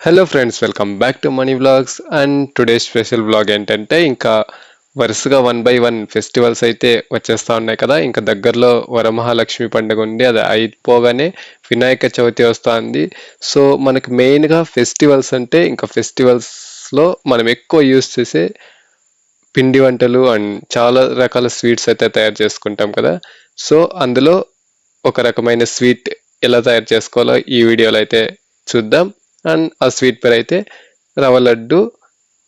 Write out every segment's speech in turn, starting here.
Hello friends welcome back to money vlogs and today special vlog ఏంటంటే ఇంకా వరుసగా one by one festivals అయితే వచ్చేస్తూ ఉన్నాయి కదా. ఇంకా దగ్గరలో వరమహాలక్ష్మి పండుగ ఉంది అది అయిపోగానే వినాయక చవితి వస్తుంది. సో మనకి మెయిన్గా ఫెస్టివల్స్ అంటే ఇంకా ఫెస్టివల్స్లో మనం ఎక్కువ యూస్ చేసే పిండి వంటలు అండ్ చాలా రకాల స్వీట్స్ అయితే తయారు చేసుకుంటాం కదా. సో అందులో ఒక రకమైన స్వీట్ ఎలా తయారు చేసుకోవాలో ఈ వీడియోలో అయితే చూద్దాం. అండ్ ఆ స్వీట్ పేరు అయితే రవ్వ లడ్డు.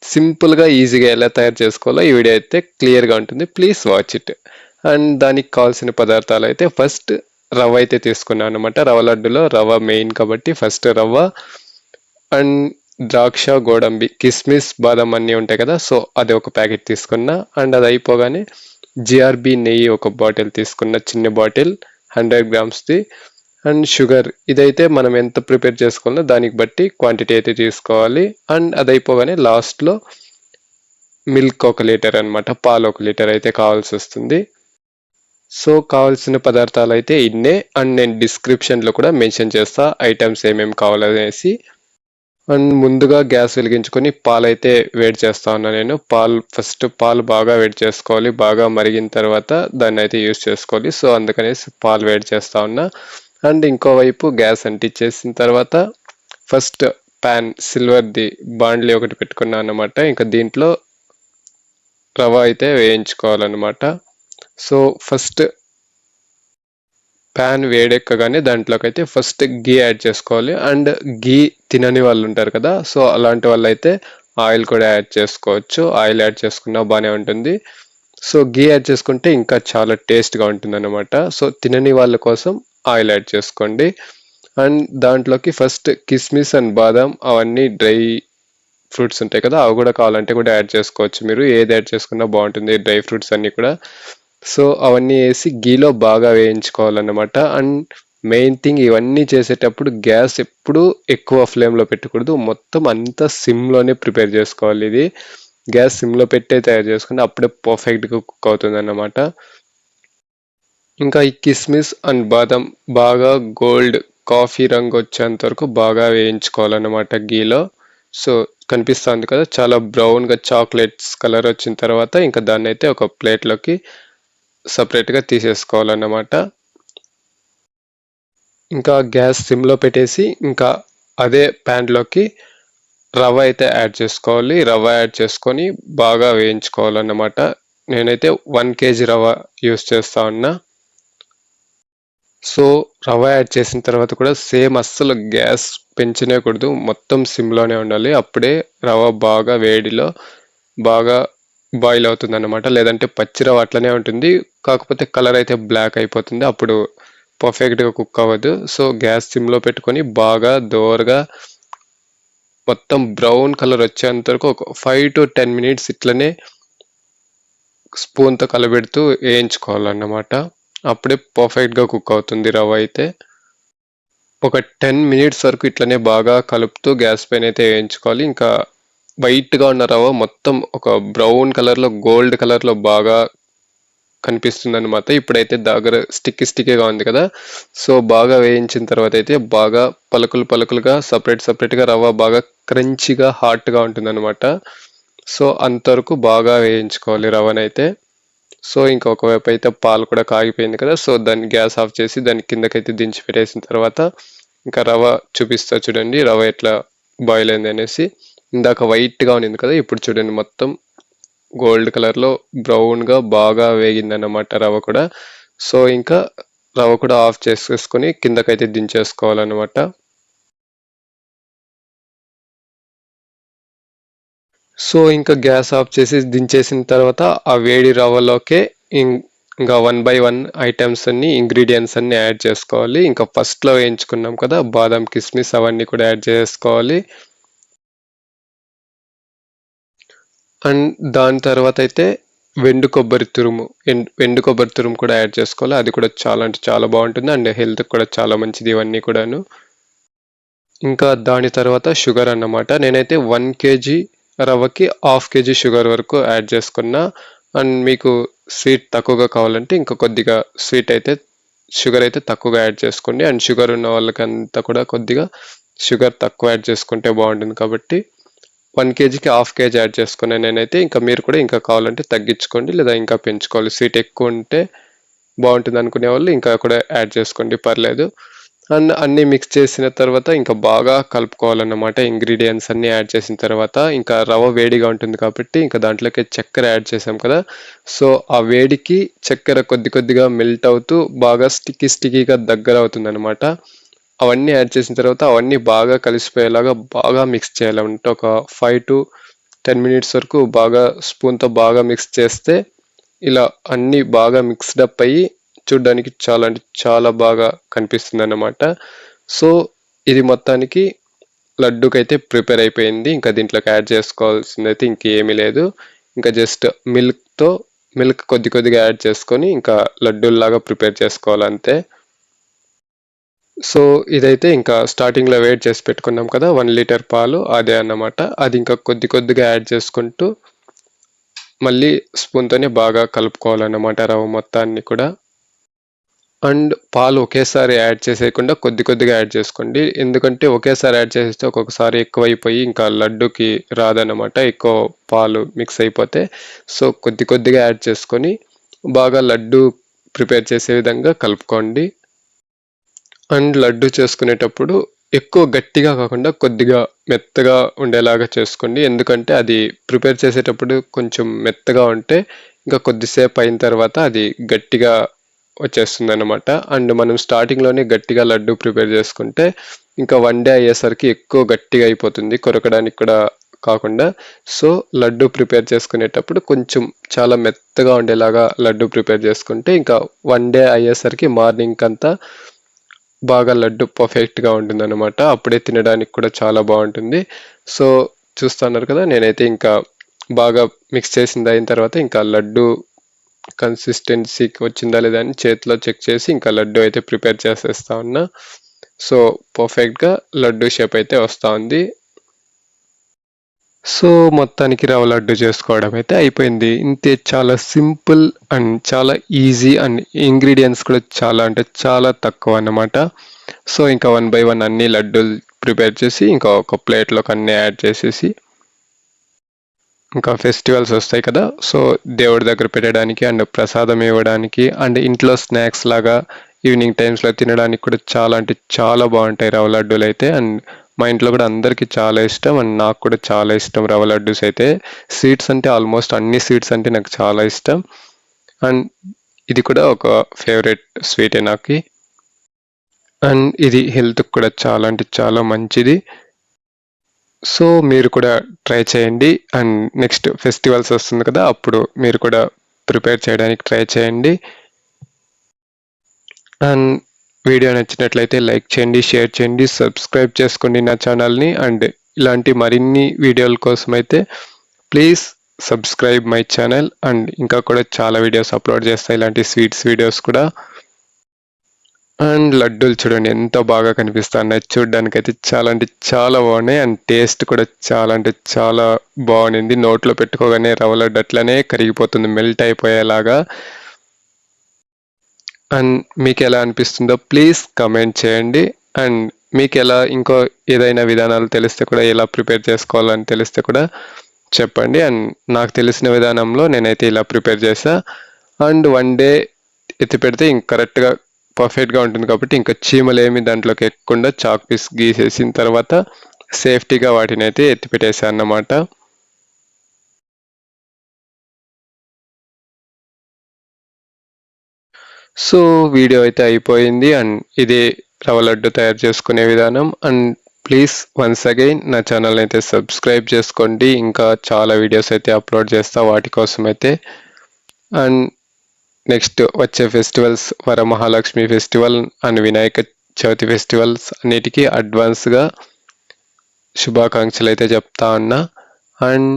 సింపుల్గా ఈజీగా ఎలా తయారు చేసుకోవాలో ఈ వీడియో అయితే క్లియర్గా ఉంటుంది. Please watch it. అండ్ దానికి కావాల్సిన పదార్థాలు అయితే ఫస్ట్ రవ్వ అయితే తీసుకున్నాను అనమాట రవ్వ లడ్డులో రవ్వ మెయిన్ కాబట్టి ఫస్ట్ రవ్వ అండ్ ద్రాక్ష గోడంబి కిస్మిస్ బాదం అన్నీ ఉంటాయి కదా సో అది ఒక ప్యాకెట్ తీసుకున్నా. అండ్ అది అయిపోగానే జిఆర్బి నెయ్యి ఒక బాటిల్ తీసుకున్న చిన్న బాటిల్ హండ్రెడ్ గ్రామ్స్ది. అండ్ షుగర్ ఇదైతే మనం ఎంత ప్రిపేర్ చేసుకోవాలో దానికి బట్టి క్వాంటిటీ అయితే తీసుకోవాలి. అండ్ అది అయిపోగానే లాస్ట్లో మిల్క్ ఒక లీటర్ అన్నమాట పాలు ఒక లీటర్ అయితే కావాల్సి వస్తుంది. సో కావాల్సిన పదార్థాలు అయితే ఇన్నే అండ్ నేను డిస్క్రిప్షన్లో కూడా మెన్షన్ చేస్తా ఐటమ్స్ ఏమేమి కావాలనేసి. అండ్ ముందుగా గ్యాస్ వెలిగించుకొని పాలు అయితే వేడి చేస్తా ఉన్నా నేను. పాలు ఫస్ట్ పాలు బాగా వేడి చేసుకోవాలి బాగా మరిగిన తర్వాత దాన్ని అయితే యూస్ చేసుకోవాలి. సో అందుకనేసి పాలు వేడి చేస్తా ఉన్నా. అండ్ ఇంకోవైపు గ్యాస్ అంటించేసిన తర్వాత ఫస్ట్ ప్యాన్ సిల్వర్ది బాండ్లీ ఒకటి పెట్టుకున్నాను అనమాట ఇంకా దీంట్లో రవ అయితే వేయించుకోవాలన్నమాట. సో ఫస్ట్ ప్యాన్ వేడెక్కగానే దాంట్లోకి అయితే ఫస్ట్ గీ యాడ్ చేసుకోవాలి. అండ్ గీ తినని వాళ్ళు ఉంటారు కదా సో అలాంటి వాళ్ళు అయితే ఆయిల్ కూడా యాడ్ చేసుకోవచ్చు. ఆయిల్ యాడ్ చేసుకున్నా బాగానే ఉంటుంది. సో గీ యాడ్ చేసుకుంటే ఇంకా చాలా టేస్ట్గా ఉంటుంది అనమాట సో తినని వాళ్ళ కోసం ఆయిల్ యాడ్ చేసుకోండి. అండ్ దాంట్లోకి ఫస్ట్ కిస్మిస్ అండ్ బాదం అవన్నీ డ్రై ఫ్రూట్స్ ఉంటాయి కదా అవి కూడా కావాలంటే కూడా యాడ్ చేసుకోవచ్చు మీరు. ఏది యాడ్ చేసుకున్నా బాగుంటుంది డ్రై ఫ్రూట్స్ అన్నీ కూడా. సో అవన్నీ వేసి గీలో బాగా వేయించుకోవాలన్నమాట. అండ్ మెయిన్ థింగ్ ఇవన్నీ చేసేటప్పుడు గ్యాస్ ఎప్పుడు ఎక్కువ ఫ్లేమ్లో పెట్టకూడదు. మొత్తం అంతా సిమ్లోనే ప్రిపేర్ చేసుకోవాలి ఇది. గ్యాస్ సిమ్లో పెట్టే తయారు చేసుకుంటే అప్పుడే పర్ఫెక్ట్గా కుక్ అవుతుంది అన్నమాట ఇంకా ఈ కిస్మిస్ అండ్ బాదం బాగా గోల్డ్ కాఫీ రంగు వచ్చేంత వరకు బాగా వేయించుకోవాలన్నమాట గీలో. సో కనిపిస్తుంది కదా చాలా బ్రౌన్గా చాక్లెట్స్ కలర్ వచ్చిన తర్వాత ఇంకా దాన్ని అయితే ఒక ప్లేట్లోకి సపరేట్గా తీసేసుకోవాలన్నమాట. ఇంకా గ్యాస్ సిమ్లో పెట్టేసి ఇంకా అదే ప్యాన్లోకి రవ్వ అయితే యాడ్ చేసుకోవాలి. రవ్వ యాడ్ చేసుకొని బాగా వేయించుకోవాలన్నమాట. నేనైతే వన్ కేజీ రవ్వ యూస్ చేస్తా ఉన్నా. సో రవ్వ యాడ్ చేసిన తర్వాత కూడా సేమ్ అస్సలు గ్యాస్ పెంచనేకూడదు మొత్తం సిమ్లోనే ఉండాలి. అప్పుడే రవ్వ బాగా వేడిలో బాగా బాయిల్ అవుతుంది అనమాట లేదంటే పచ్చి రవ్వ అట్లనే ఉంటుంది. కాకపోతే కలర్ అయితే బ్లాక్ అయిపోతుంది. అప్పుడు పర్ఫెక్ట్గా కుక్ అవ్వదు. సో గ్యాస్ సిమ్లో పెట్టుకొని బాగా దోరగా మొత్తం బ్రౌన్ కలర్ వచ్చేంత వరకు ఒక ఫైవ్ టు టెన్ మినిట్స్ ఇట్లనే స్పూన్తో కలబెడుతూ వేయించుకోవాలన్నమాట. అప్పుడే పర్ఫెక్ట్గా కుక్ అవుతుంది రవ్వ అయితే. ఒక టెన్ మినిట్స్ వరకు ఇట్లనే బాగా కలుపుతూ గ్యాస్ పైన అయితే వేయించుకోవాలి. ఇంకా వైట్గా ఉన్న రవ్వ మొత్తం ఒక బ్రౌన్ కలర్లో గోల్డ్ కలర్లో బాగా కనిపిస్తుంది అనమాట ఇప్పుడైతే దగ్గర స్టిక్ స్టిక్గా ఉంది కదా. సో బాగా వేయించిన తర్వాత అయితే బాగా పలుకులు పలుకులుగా సపరేట్ సపరేట్గా రవ్వ బాగా క్రంచిగా హాట్గా ఉంటుంది అనమాట సో అంతవరకు బాగా వేయించుకోవాలి రవ్వనైతే. సో ఇంకొక వైపు అయితే పాలు కూడా కాగిపోయింది కదా సో దాన్ని గ్యాస్ ఆఫ్ చేసి దాని కిందకైతే దించి పెట్టేసిన తర్వాత ఇంకా రవ చూపిస్తా చూడండి రవ ఎట్లా బాయిల్ అయింది అనేసి. ఇందాక వైట్గా ఉన్నింది కదా ఇప్పుడు చూడండి మొత్తం గోల్డ్ కలర్లో బ్రౌన్గా బాగా వేగింది అన్నమాట రవ కూడా. సో ఇంకా రవ్వ కూడా ఆఫ్ చేసేసుకొని కిందకైతే దించేసుకోవాలన్నమాట. సో ఇంకా గ్యాస్ ఆఫ్ చేసి దించేసిన తర్వాత ఆ వేడి రవ్వలోకే ఇంకా వన్ బై వన్ ఐటమ్స్ అన్ని ఇంగ్రీడియంట్స్ అన్ని యాడ్ చేసుకోవాలి. ఇంకా ఫస్ట్లో వేయించుకున్నాం కదా బాదం కిస్మిస్ అవన్నీ కూడా యాడ్ చేసుకోవాలి. అండ్ దాని తర్వాత అయితే వెండు కొబ్బరి తురుము వెండు కొబ్బరి తురుము కూడా యాడ్ చేసుకోవాలి. అది కూడా చాలా అంటే చాలా బాగుంటుంది. అండ్ హెల్త్ కూడా చాలా మంచిది ఇవన్నీ కూడాను. ఇంకా దాని తర్వాత షుగర్ అన్నమాట. నేనైతే వన్ కేజీ రవ్వకి హాఫ్ కేజీ షుగర్ వరకు యాడ్ చేసుకున్న అండ్ మీకు స్వీట్ తక్కువగా కావాలంటే ఇంకా కొద్దిగా స్వీట్ అయితే షుగర్ అయితే తక్కువగా యాడ్ చేసుకోండి. అండ్ షుగర్ ఉన్న వాళ్ళకంతా కూడా కొద్దిగా షుగర్ తక్కువ యాడ్ చేసుకుంటే బాగుంటుంది కాబట్టి వన్ కేజీకి హాఫ్ కేజీ యాడ్ చేసుకున్నాను నేనైతే ఇంకా మీరు కూడా ఇంకా కావాలంటే తగ్గించుకోండి లేదా ఇంకా పెంచుకోవాలి. స్వీట్ ఎక్కువ ఉంటే బాగుంటుంది అనుకునే వాళ్ళు ఇంకా కూడా యాడ్ చేసుకోండి. పర్లేదు. అండ్ అన్నీ మిక్స్ చేసిన తర్వాత ఇంకా బాగా కలుపుకోవాలన్నమాట ఇంగ్రీడియంట్స్ అన్నీ యాడ్ చేసిన తర్వాత ఇంకా రవ్వ వేడిగా ఉంటుంది కాబట్టి ఇంకా దాంట్లోకి చక్కెర యాడ్ చేసాం కదా. సో ఆ వేడికి చక్కెర కొద్ది కొద్దిగా మెల్ట్ అవుతూ బాగా స్టిక్కీ స్టిక్కీగా దగ్గర అవుతుందనమాట అవన్నీ యాడ్ చేసిన తర్వాత అవన్నీ బాగా కలిసిపోయేలాగా బాగా మిక్స్ చేయాలంటే ఒక ఫైవ్ టు టెన్ మినిట్స్ వరకు బాగా స్పూన్తో బాగా మిక్స్ చేస్తే ఇలా అన్నీ బాగా మిక్స్డ్ అప్ అయ్యి చూడ్డానికి చాలా అంటే చాలా బాగా కనిపిస్తుంది అన్నమాట సో ఇది మొత్తానికి లడ్డుకైతే ప్రిపేర్ అయిపోయింది. ఇంకా దీంట్లోకి యాడ్ చేసుకోవాల్సిందైతే ఇంకేమీ లేదు. ఇంకా జస్ట్ మిల్క్తో మిల్క్ కొద్ది కొద్దిగా యాడ్ చేసుకొని ఇంకా లడ్డూల్లాగా ప్రిపేర్ చేసుకోవాలంతే. సో ఇదైతే ఇంకా స్టార్టింగ్లో వెయిట్ చేసి పెట్టుకున్నాం కదా వన్ లీటర్ పాలు అదే అన్నమాట. అది ఇంకా కొద్ది కొద్దిగా యాడ్ చేసుకుంటూ మళ్ళీ స్పూన్తోనే బాగా కలుపుకోవాలన్నమాట రవ్వ మొత్తాన్ని కూడా. అండ్ పాలు ఒకేసారి యాడ్ చేసేయకుండా కొద్ది కొద్దిగా యాడ్ చేసుకోండి. ఎందుకంటే ఒకేసారి యాడ్ చేసేస్తే ఒక్కొక్కసారి ఎక్కువైపోయి ఇంకా లడ్డుకి రాదన్నమాట. ఎక్కువ పాలు మిక్స్ అయిపోతే. సో కొద్ది కొద్దిగా యాడ్ చేసుకొని బాగా లడ్డు ప్రిపేర్ చేసే విధంగా కలుపుకోండి. అండ్ లడ్డు చేసుకునేటప్పుడు ఎక్కువ గట్టిగా కాకుండా కొద్దిగా మెత్తగా ఉండేలాగా చేసుకోండి. ఎందుకంటే అది ప్రిపేర్ చేసేటప్పుడు కొంచెం మెత్తగా ఉంటే ఇంకా కొద్దిసేపు అయిన తర్వాత అది గట్టిగా వచ్చేస్తుంది అనమాట అండ్ మనం స్టార్టింగ్లోనే గట్టిగా లడ్డు ప్రిపేర్ చేసుకుంటే ఇంకా వన్ డే అయ్యేసరికి ఎక్కువ గట్టిగా అయిపోతుంది కొరకడానికి కూడా కాకుండా. సో లడ్డు ప్రిపేర్ చేసుకునేటప్పుడు కొంచెం చాలా మెత్తగా ఉండేలాగా లడ్డు ప్రిపేర్ చేసుకుంటే ఇంకా వన్ డే అయ్యేసరికి మార్నింగ్ అంతా బాగా లడ్డు పర్ఫెక్ట్గా ఉంటుంది అనమాట అప్పుడే తినడానికి కూడా చాలా బాగుంటుంది. సో చూస్తున్నారు కదా నేనైతే ఇంకా బాగా మిక్స్ చేసింది అయిన తర్వాత ఇంకా లడ్డు కన్సిస్టెన్సీకి వచ్చిందా లేదా అని చేతిలో చెక్ చేసి ఇంకా లడ్డు అయితే ప్రిపేర్ చేసేస్తా ఉన్నా. సో పర్ఫెక్ట్గా లడ్డు షేప్ అయితే వస్తూ ఉంది. సో మొత్తానికి రవ్వ లడ్డు చేసుకోవడం అయితే అయిపోయింది. ఇంతే చాలా సింపుల్ అండ్ చాలా ఈజీ అండ్ ఇంగ్రీడియంట్స్ కూడా చాలా అంటే చాలా తక్కువ అన్నమాట. సో ఇంకా వన్ బై వన్ అన్ని లడ్డూలు ప్రిపేర్ చేసి ఇంకా ఒక ప్లేట్లోకి అన్నీ యాడ్ చేసేసి ఇంకా ఫెస్టివల్స్ వస్తాయి కదా. సో దేవుడి దగ్గర పెట్టడానికి అండ్ ప్రసాదం ఇవ్వడానికి అండ్ ఇంట్లో స్నాక్స్ లాగా ఈవినింగ్ టైమ్స్లో తినడానికి కూడా చాలా అంటే చాలా బాగుంటాయి రవ్వ లడ్డూలు అయితే. అండ్ మా ఇంట్లో కూడా అందరికీ చాలా ఇష్టం అండ్ నాకు కూడా చాలా ఇష్టం రవ్వ లడ్డూస్ అయితే. స్వీట్స్ అంటే ఆల్మోస్ట్ అన్ని స్వీట్స్ అంటే నాకు చాలా ఇష్టం. అండ్ ఇది కూడా ఒక ఫేవరెట్ స్వీటే నాకు. అండ్ ఇది హెల్త్కి కూడా చాలా అంటే చాలా మంచిది. సో మీరు కూడా ట్రై చేయండి. అండ్ నెక్స్ట్ ఫెస్టివల్స్ వస్తుంది కదా అప్పుడు మీరు కూడా ప్రిపేర్ చేయడానికి ట్రై చేయండి. అండ్ వీడియో నచ్చినట్లయితే లైక్ చేయండి షేర్ చేయండి సబ్స్క్రైబ్ చేసుకోండి నా ఛానల్ని అండ్ ఇలాంటి మరిన్ని వీడియోల కోసం అయితే please subscribe my channel and ఇంకా కూడా చాలా వీడియోస్ అప్లోడ్ చేస్తాయి ఇలాంటి స్వీట్స్ వీడియోస్ కూడా. అండ్ లడ్డూలు చూడండి ఎంత బాగా కనిపిస్తున్నాయి. చూడడానికి అయితే చాలా అంటే చాలా బాగున్నాయి. అండ్ టేస్ట్ కూడా చాలా అంటే చాలా బాగుంది. నోట్లో పెట్టుకోగానే రవ్వ లడ్డు అట్లనే కరిగిపోతుంది మెల్ట్ అయిపోయేలాగా. అండ్ మీకు ఎలా అనిపిస్తుందో ప్లీజ్ కమెంట్ చేయండి. అండ్ మీకు ఎలా ఇంకో ఏదైనా విధానాలు తెలిస్తే కూడా ఎలా ప్రిపేర్ చేసుకోవాలని తెలిస్తే కూడా చెప్పండి. అండ్ నాకు తెలిసిన విధానంలో నేనైతే ఇలా ప్రిపేర్ చేసా అండ్ వన్ డే ఎత్తి పెడితే ఇంక కరెక్ట్గా పర్ఫెక్ట్గా ఉంటుంది కాబట్టి ఇంకా చీమలు ఏమి దాంట్లోకి ఎక్కకుండా చాక్ పీస్ గీసేసిన తర్వాత సేఫ్టీగా వాటిని అయితే ఎత్తిపెట్టేసాను అన్నమాట. సో వీడియో అయితే అయిపోయింది. అండ్ ఇది రవ్వ లడ్డు తయారు చేసుకునే విధానం. అండ్ ప్లీజ్ వన్స్ అగైన్ నా ఛానల్ అయితే సబ్స్క్రైబ్ చేసుకోండి. ఇంకా చాలా వీడియోస్ అయితే అప్లోడ్ చేస్తా వాటి కోసం అయితే. అండ్ నెక్స్ట్ వచ్చే festivals Varamahalakshmi festival and Vinayaka Chavithi festivals అన్నిటికీ అడ్వాన్స్గా శుభాకాంక్షలు అయితే చెప్తా ఉన్నా and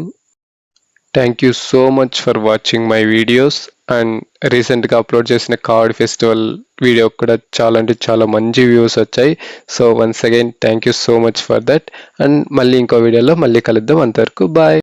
thank you so much for watching my videos and రీసెంట్గా అప్లోడ్ చేసిన కార్డ్ ఫెస్టివల్ వీడియో కూడా చాలా అంటే చాలా మంచి వ్యూస్ వచ్చాయి. So once again thank you so much for that and మళ్ళీ ఇంకో వీడియోలో మళ్ళీ కలుద్దాం. అంతవరకు బాయ్